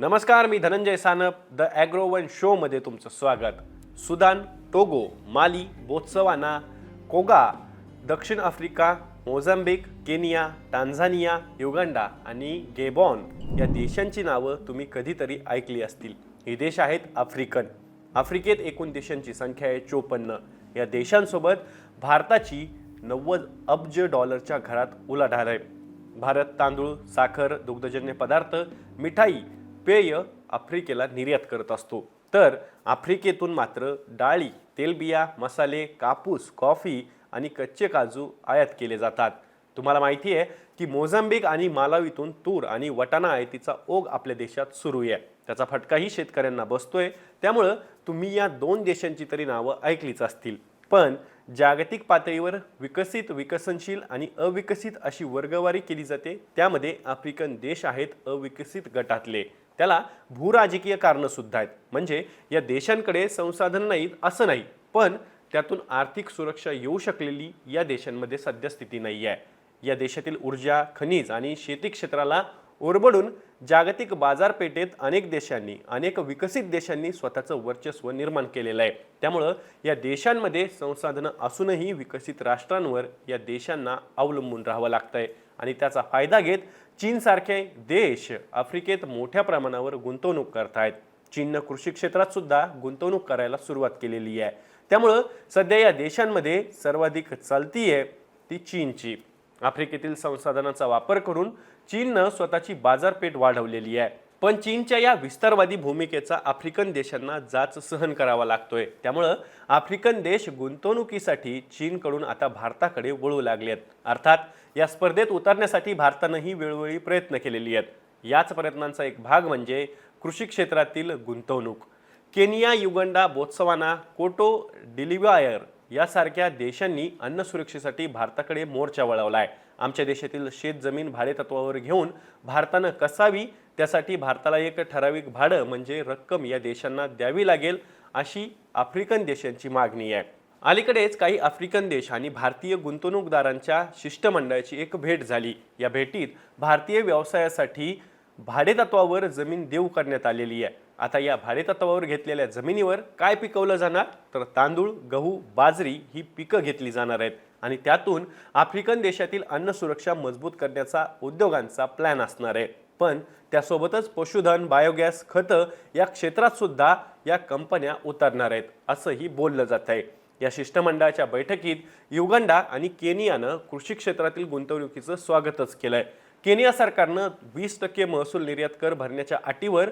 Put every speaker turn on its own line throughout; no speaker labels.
नमस्कार मी धनंजय सानप. द ॲग्रोवन शोमध्ये तुमचं स्वागत. सुदान टोगो माली बोत्सवाना कोगा दक्षिण Africa Mozambique Kenya Tanzania Uganda आणि गेबॉन या देशांची नावं तुम्ही कधीतरी ऐकली असतील. हे देश आहेत आफ्रिकन. आफ्रिकेत एकूण देशांची संख्या आहे चोपन्न. या देशांसोबत भारताची नव्वद अब्ज डॉलरच्या घरात उलाढाल आहे. भारत तांदूळ साखर दुग्धजन्य पदार्थ मिठाई पेय आफ्रिकेला निर्यात करत असतो. तर आफ्रिकेतून मात्र डाळी तेलबिया मसाले कापूस कॉफी आणि कच्चे काजू आयात केले जातात. तुम्हाला माहिती आहे की मोझांबिक आणि मालावीतून तूर आणि वटाणा आयातीचा ओघ आपल्या देशात सुरू आहे. त्याचा फटकाही शेतकऱ्यांना बसतोय. त्यामुळं तुम्ही या दोन देशांची तरी नावं ऐकलीच असतील. पण जागतिक पातळीवर विकसित विकसनशील आणि अविकसित अशी वर्गवारी केली जाते. त्यामध्ये आफ्रिकन देश आहेत अविकसित गटातले. त्याला भूराजकीय कारणंसुद्धा आहेत. म्हणजे या देशांकडे संसाधन नाहीत असं नाही. पण त्यातून आर्थिक सुरक्षा येऊ शकलेली या देशांमध्ये सध्या स्थिती नाही आहे. या देशातील ऊर्जा खनिज आणि शेती क्षेत्राला ओरबडून जागतिक बाजारपेठेत अनेक देशांनी अनेक विकसित देशांनी स्वतःचं वर्चस्व निर्माण केलेलं आहे. त्यामुळं या देशांमध्ये संसाधनं असूनही विकसित राष्ट्रांवर या देशांना अवलंबून राहावं लागतंय. आणि त्याचा फायदा घेत चीनसारखे देश आफ्रिकेत मोठ्या प्रमाणावर गुंतवणूक करतायत. चीननं कृषी क्षेत्रात सुद्धा गुंतवणूक करायला सुरुवात केलेली आहे. त्यामुळं सध्या या देशांमध्ये सर्वाधिक चालती आहे ती चीनची. आफ्रिकेतील संसाधनांचा वापर करून चीननं स्वतःची बाजारपेठ वाढवलेली आहे. पण चीनच्या या विस्तारवादी भूमिकेचा आफ्रिकन देशांना जाच सहन करावा लागतोय. त्यामुळं आफ्रिकन देश गुंतवणुकीसाठी चीनकडून आता भारताकडे वळू लागले आहेत. अर्थात या स्पर्धेत उतरण्यासाठी भारतानंही वेळोवेळी प्रयत्न केलेली आहेत. याच प्रयत्नांचा एक भाग म्हणजे कृषी क्षेत्रातील गुंतवणूक. केनिया युगंडा बोत्सवाना कोटो डिलिवायर यासारख्या देशांनी अन्न सुरक्षेसाठी भारताकडे मोर्चा वळवला आहे आमच्या देशातील शेतजमीन भाडेतत्वावर घेऊन भारतानं कसावी त्यासाठी भारताला एक ठराविक भाडं म्हणजे रक्कम या देशांना द्यावी लागेल अशी आफ्रिकन देशांची मागणी आहे. अलीकडेच काही आफ्रिकन देश आणि भारतीय गुंतवणूकदारांच्या शिष्टमंडळाची एक भेट झाली. या भेटीत भारतीय व्यवसायासाठी भाडेतत्वावर जमीन देऊ करण्यात आलेली आहे. आता या भाडेतत्वावर घेतलेल्या जमिनीवर काय पिकवलं जाणार? तर तांदूळ गहू बाजरी ही पिकं घेतली जाणार आहेत. आणि त्यातून आफ्रिकन देशातील अन्न सुरक्षा मजबूत करण्याचा उद्योगांचा प्लॅन असणार आहे. पण त्यासोबतच पशुधन बायोगॅस खतं या क्षेत्रात सुद्धा या कंपन्या उतरणार आहेत असंही बोललं जात आहे. या शिष्टमंडळाच्या बैठकीत युगंडा आणि केनियानं कृषी क्षेत्रातील गुंतवणुकीचं स्वागतच केलंय. केनिया सरकारनं वीस टक्के महसूल निर्यात कर भरण्याच्या अटीवर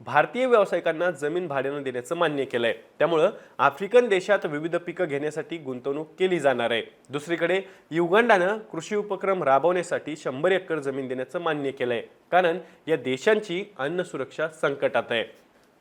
भारतीय व्यावसायिकांना जमीन भाड्यानं देण्याचं मान्य केलंय. त्यामुळं आफ्रिकन देशात विविध पिकं घेण्यासाठी गुंतवणूक केली जाणार आहे. दुसरीकडे युगांडानं कृषी उपक्रम राबवण्यासाठी शंभर एकर जमीन देण्याचं मान्य केलंय. कारण या देशांची अन्न सुरक्षा संकटात आहे.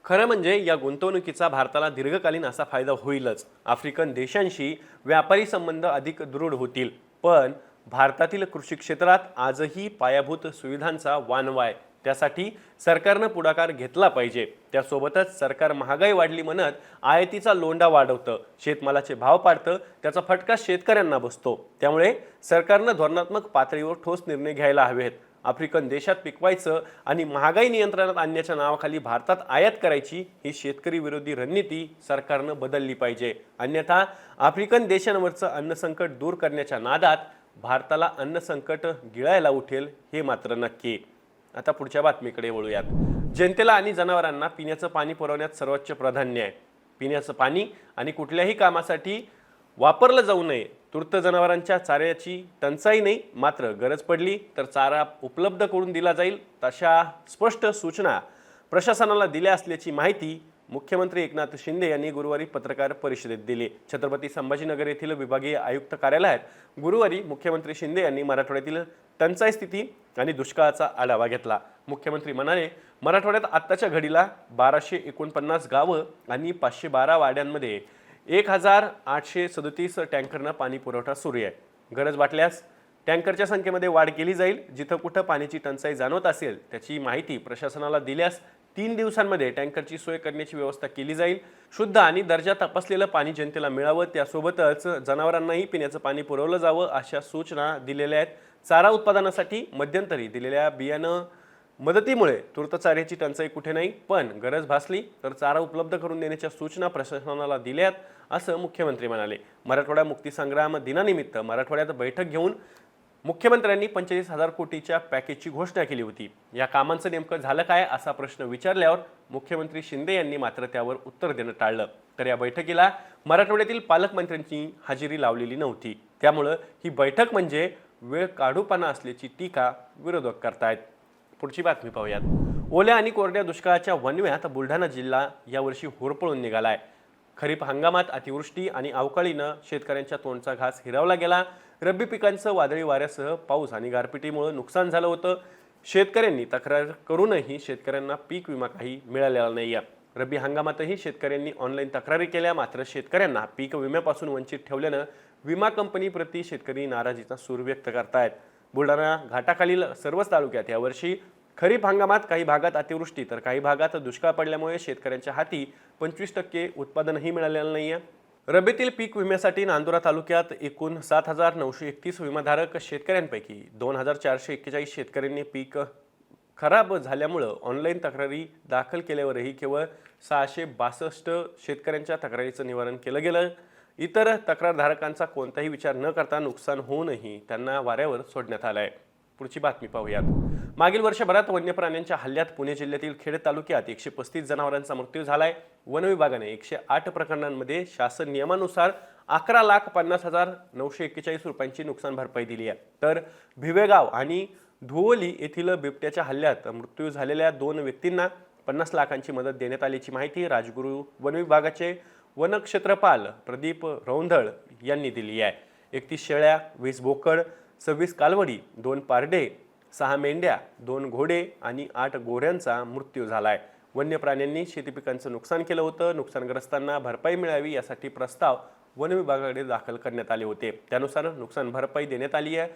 खरं म्हणजे या गुंतवणुकीचा भारताला दीर्घकालीन असा फायदा होईलच. आफ्रिकन देशांशी व्यापारी संबंध अधिक दृढ होतील. पण भारतातील कृषी क्षेत्रात आजही पायाभूत सुविधांचा वानवा आहे. त्यासाठी सरकारनं पुढाकार घेतला पाहिजे. त्यासोबतच सरकार महागाई वाढली म्हणत आयातीचा लोंडा वाढवतं. शेतमालाचे भाव पाडतं. त्याचा फटका शेतकऱ्यांना बसतो. त्यामुळे सरकारनं धोरणात्मक पातळीवर ठोस निर्णय घ्यायला हवेत. आफ्रिकन देशात पिकवायचं आणि महागाई नियंत्रणात आणण्याच्या नावाखाली भारतात आयात करायची ही शेतकरी विरोधी रणनीती सरकारनं बदलली पाहिजे. अन्यथा आफ्रिकन देशांवरचं अन्नसंकट दूर करण्याच्या नादात भारताला अन्नसंकट गिळायला उठेल हे मात्र नक्की. आता पुढच्या बातमीकडे वळूयात. जनतेला आणि जनावरांना पिण्याचं पाणी पुरवण्यात सर्वोच्च प्राधान्य आहे. पिण्याचं पाणी आणि कुठल्याही कामासाठी वापरलं जाऊ नये. तूर्त जनावरांच्या चाऱ्याची टंचाई नाही मात्र गरज पडली तर चारा उपलब्ध करून दिला जाईल तशा स्पष्ट सूचना प्रशासनाला दिल्या असल्याची माहिती मुख्यमंत्री एकनाथ शिंदे यांनी गुरुवारी पत्रकार परिषदेत दिली. छत्रपती संभाजीनगर येथील विभागीय आयुक्त कार्यालयात गुरुवारी मुख्यमंत्री शिंदे यांनी मराठवाड्यातील टंचाई स्थिती आणि दुष्काळाचा आढावा घेतला. मुख्यमंत्री म्हणाले मराठवाड्यात आत्ताच्या घडीला बाराशे एकोणपन्नास गावं आणि पाचशे बारा वाड्यांमध्ये एक हजार आठशे सदतीस टँकरनं पाणी पुरवठा सुरू आहे. गरज वाटल्यास टँकरच्या संख्येमध्ये वाढ केली जाईल. जिथं कुठं पाण्याची टंचाई जाणवत असेल त्याची माहिती प्रशासनाला दिल्यास तीन दिवसांमध्ये टँकरची सोय करण्याची व्यवस्था केली जाईल. शुद्ध आणि दर्जा तपासलेलं पाणी जनतेला मिळावं त्यासोबतच जनावरांनाही पिण्याचं पाणी पुरवलं जावं अशा सूचना दिलेल्या आहेत. चारा उत्पादनासाठी मध्यंतरी दिलेल्या बियाणं मदतीमुळे तूर्त चाऱ्याची टंचाई कुठे नाही पण गरज भासली तर चारा उपलब्ध करून देण्याच्या सूचना प्रशासनाला दिल्यात असं मुख्यमंत्री म्हणाले. मराठवाडा मुक्तीसंग्राम दिनानिमित्त मराठवाड्यात बैठक घेऊन मुख्यमंत्र्यांनी पंचेचाळीस हजार कोटीच्या पॅकेजची घोषणा केली होती. या कामांचं नेमकं झालं काय असा प्रश्न विचारल्यावर मुख्यमंत्री शिंदे यांनी मात्र त्यावर उत्तर देणं टाळलं. तर या बैठकीला मराठवाड्यातील पालकमंत्र्यांची हजेरी लावलेली नव्हती. त्यामुळं ही बैठक म्हणजे वेळ काढूपणा असल्याची टीका विरोधक करतायत. पुढची बातमी पाहूयात. ओल्या आणि कोरड्या दुष्काळाच्या वनव्यात बुलढाणा जिल्हा यावर्षी होरपळून निघालाय. खरीप हंगामात अतिवृष्टी आणि अवकाळीनं शेतकऱ्यांच्या तोंडचा घास हिरावला गेला. रब्बी पिकांचं वादळी वाऱ्यासह पाऊस आणि गारपिटीमुळे नुकसान झालं होतं. शेतकऱ्यांनी तक्रार करूनही शेतकऱ्यांना पीक विमा काही मिळालेला नाही रब्बी हंगामातही शेतकऱ्यांनी ऑनलाईन तक्रारी केल्या मात्र शेतकऱ्यांना पीक विम्यापासून वंचित ठेवल्यानं विमा कंपनीप्रती शेतकरी नाराजीचा सूर व्यक्त करतायत. बुलढाणा घाटाखालील सर्वच तालुक्यात यावर्षी खरीप हंगामात काही भागात अतिवृष्टी तर काही भागात दुष्काळ पडल्यामुळे शेतकऱ्यांच्या हाती पंचवीस टक्के उत्पादनही मिळालेलं नाही आहे रब्बीतील पीक विम्यासाठी नांदुरा तालुक्यात एकूण सात हजार नऊशे एकतीस विमाधारक शेतकऱ्यांपैकी दोन हजार चारशे एक्केचाळीस शेतकऱ्यांनी पीक खराब झाल्यामुळं ऑनलाईन तक्रारी दाखल केल्यावरही केवळ सहाशे बासष्ट शेतकऱ्यांच्या तक्रारीचं निवारण केलं गेलं. इतर तक्रारधारकांचा कोणताही विचार न करता नुकसान होऊनही त्यांना वाऱ्यावर सोडण्यात आलंय. पुढची बातमी पाहूयात. मागील वर्षभरात वन्य प्राण्यांच्या हल्ल्यात पुणे जिल्ह्यातील खेड तालुक्यात एकशे पस्तीस जनावरांचा मृत्यू झालाय. वन विभागाने एकशे आठ प्रकरणांमध्ये शासन नियमानुसार अकरा लाख पन्नास हजार नऊशे एक्केचाळीस रुपयांची नुकसान भरपाई दिली आहे. तर भिवेगाव आणि धुवली येथील बिबट्याच्या हल्ल्यात मृत्यू झालेल्या दोन व्यक्तींना पन्नास लाखांची मदत देण्यात आल्याची माहिती राजगुरू वन विभागाचे वनक्षेत्रपाल प्रदीप रौंधळ यांनी दिली आहे. एकतीस शेळ्या वीस बोकड सव्वीस कालवडी दोन पारडे सहा मेंढ्या दोन घोडे आणि आठ गोऱ्यांचा मृत्यू झाला आहे वन्य प्राण्यांनी शेती पिकांचं नुकसान केलं होतं. नुकसानग्रस्तांना भरपाई मिळावी यासाठी प्रस्ताव वन विभागाकडे दाखल करण्यात आले होते. त्यानुसार नुकसान भरपाई देण्यात आली आहे.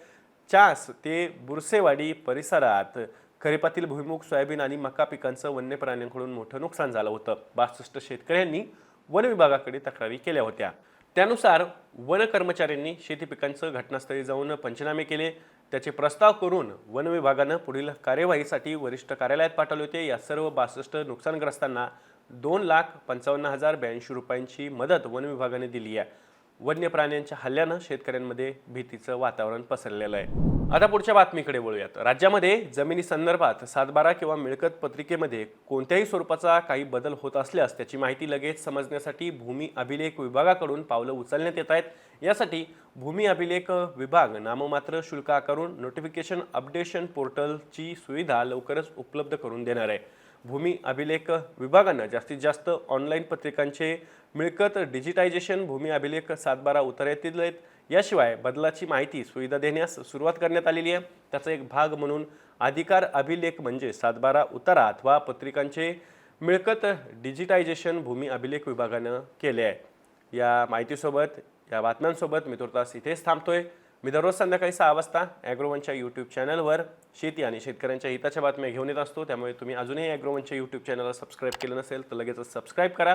चास ते बुरसेवाडी परिसरात खरीपातील भुईमुग सोयाबीन आणि मका पिकांचं वन्य प्राण्यांकडून मोठं नुकसान झालं होतं. बासष्ट शेतकऱ्यांनी वन विभागाकडे तक्रारी केल्या होत्या. त्यानुसार वन कर्मचाऱ्यांनी शेती पिकांचं घटनास्थळी जाऊन पंचनामे केले. त्याचे प्रस्ताव करून वन विभागानं पुढील कार्यवाहीसाठी वरिष्ठ कार्यालयात पाठवले होते. या सर्व बासष्ट नुकसानग्रस्तांना दोन लाख पंचावन्न हजार ब्याऐंशी रुपयांची मदत वन विभागाने दिली आहे. वन्य प्राण्यांच्या हल्ल्यानं शेतकऱ्यांमध्ये भीतीचं वातावरण पसरलेलं आहे. आता पुढच्या बातमीकडे वळूयात. राज्यामध्ये जमिनी संदर्भात सातबारा किंवा मिळकत पत्रिकेमध्ये कोणत्याही स्वरूपाचा काही बदल होत असल्यास त्याची माहिती लगेच समजण्यासाठी भूमी अभिलेख विभागाकडून पावलं उचलण्यात येत आहेत. यासाठी भूमी अभिलेख विभाग नाममात्र शुल्क आकारून नोटिफिकेशन अपडेशन पोर्टलची सुविधा लवकरच उपलब्ध करून देणार आहे. भूमी अभिलेख विभागानं जास्तीत जास्त ऑनलाईन पत्रिकांचे मिळकत डिजिटायझेशन भूमी अभिलेख सातबारा उतार्यातील आहेत. याशिवाय बदलाची माहिती सुविधा देण्यास सुरुवात करण्यात आलेली आहे. त्याचा एक भाग म्हणून अधिकार अभिलेख म्हणजे सातबारा उतारा अथवा पत्रिकांचे मिळकत डिजिटायझेशन भूमी अभिलेख विभागानं केले आहे. या माहितीसोबत या बातम्यांसोबत मी तुर्तास इथेच थांबतोय. मी दररोज संध्याकाळी सहा वाजता ॲग्रोवनच्या यूट्यूब चॅनलवर शेती आणि शेतकऱ्यांच्या हिताच्या बातम्या घेऊन येत असतो. त्यामुळे तुम्ही अजूनही ॲग्रोवनच्या यूट्यूब चॅनलला सबस्क्राईब केलं नसेल तर लगेचच सबस्क्राईब करा.